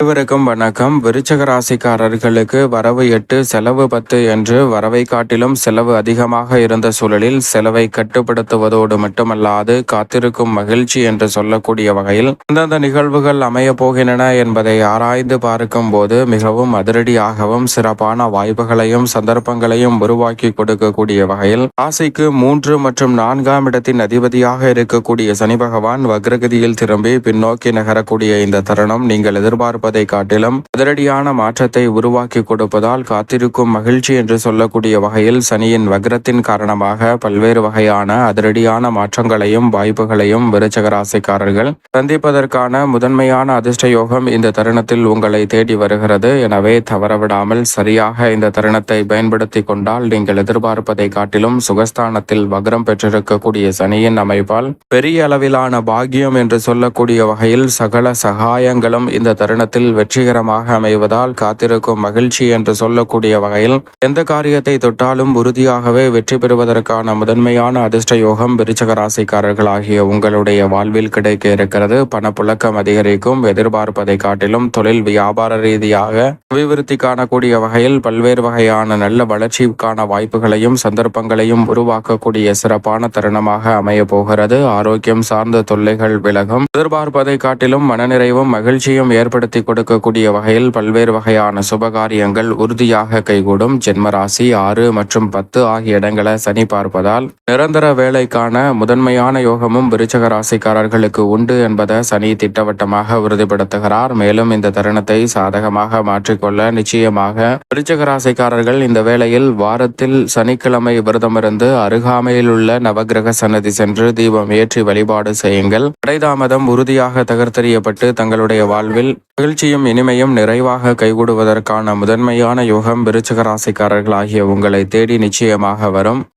அனைவருக்கும் வணக்கம். விருச்சக ராசிக்காரர்களுக்கு வரவு எட்டு செலவு பத்து என்று வரவை காட்டிலும் செலவு அதிகமாக இருந்த சூழலில் செலவை கட்டுப்படுத்துவதோடு மட்டுமல்லாது காத்திருக்கும் மகிழ்ச்சி என்று சொல்லக்கூடிய வகையில் அந்தந்த நிகழ்வுகள் அமைய போகின்றன என்பதை ஆராய்ந்து பார்க்கும் போது மிகவும் அதிரடியாகவும் சிறப்பான வாய்ப்புகளையும் சந்தர்ப்பங்களையும் உருவாக்கி கொடுக்கக்கூடிய வகையில் ராசிக்கு மூன்று மற்றும் நான்காம் இடத்தின் அதிபதியாக இருக்கக்கூடிய சனி பகவான் வக்ரகதியில் திரும்பி பின்னோக்கி நகரக்கூடிய இந்த தருணம் நீங்கள் எதிர்பார்ப்ப எதிர்பார்ப்பதை காட்டிலும் அதிரடியான மாற்றத்தை உருவாக்கி கொடுப்பதால் காத்திருக்கும் மகிழ்ச்சி என்று சொல்லக்கூடிய வகையில் சனியின் வக்ரத்தின் காரணமாக பல்வேறு வகையான அதிரடியான மாற்றங்களையும் வாய்ப்புகளையும் விருச்சகராசிக்காரர்கள் சந்திப்பதற்கான முதன்மையான அதிர்ஷ்ட யோகம் இந்த தருணத்தில் உங்களை தேடி வருகிறது. எனவே தவறவிடாமல் சரியாக இந்த தருணத்தை பயன்படுத்தி கொண்டால் நீங்கள் எதிர்பார்ப்பதை காட்டிலும் சுகஸ்தானத்தில் வக்ரம் பெற்றிருக்கக்கூடிய சனியின் அமைப்பால் பெரிய அளவிலான பாக்கியம் என்று சொல்லக்கூடிய வகையில் சகல சகாயங்களும் இந்த தருணத்தில் வெற்றிகரமாக அமைவதால் காத்திருக்கும் மகிழ்ச்சி என்று சொல்லக்கூடிய வகையில் எந்த காரியத்தை தொட்டாலும் உறுதியாகவே வெற்றி பெறுவதற்கான முதன்மையான அதிர்ஷ்ட யோகம் விருச்சக ராசிக்காரர்கள் ஆகிய உங்களுடைய வாழ்வில் கிடைக்க இருக்கிறது. பணப்புழக்கம் அதிகரிக்கும். எதிர்பார்ப்பதை காட்டிலும் தொழில் வியாபார ரீதியாக அபிவிருத்தி காணக்கூடிய வகையில் பல்வேறு வகையான நல்ல வளர்ச்சிக்கான வாய்ப்புகளையும் சந்தர்ப்பங்களையும் உருவாக்கக்கூடிய சிறப்பான தருணமாக அமைய போகிறது. ஆரோக்கியம் சார்ந்த தொல்லைகள் விலகும். எதிர்பார்ப்பதை காட்டிலும் மனநிறைவும் மகிழ்ச்சியும் ஏற்படுத்தி கொடுக்கக்கூடிய வகையில் பல்வேறு வகையான சுபகாரியங்கள் உறுதியாக கைகூடும். ஜென்மராசி ஆறு மற்றும் பத்து ஆகிய இடங்களை சனி பார்ப்பதால் நிரந்தர வேலைக்கான முதன்மையான யோகமும் விருச்சக ராசிக்காரர்களுக்கு உண்டு என்பதை சனி திட்டவட்டமாக உறுதிப்படுத்துகிறார். மேலும் இந்த தருணத்தை சாதகமாக மாற்றிக்கொள்ள நிச்சயமாக விருச்சக ராசிக்காரர்கள் இந்த வேளையில் வாரத்தில் சனிக்கிழமை விரதமிருந்து அருகாமையில் உள்ள நவக்கிரக சன்னதி சென்று தீபம் ஏற்றி வழிபாடு செய்யுங்கள். தடைதாமதம் உறுதியாக தகர்த்தெறியப்பட்டு தங்களுடைய வாழ்வில் மகிழ்ச்சியும் இனிமையும் நிறைவாக கைகூடுவதற்கான முதன்மையான யோகம் விருச்சக ராசிக்காரர்கள் ஆகிய உங்களை தேடி நிச்சயமாக வரும்.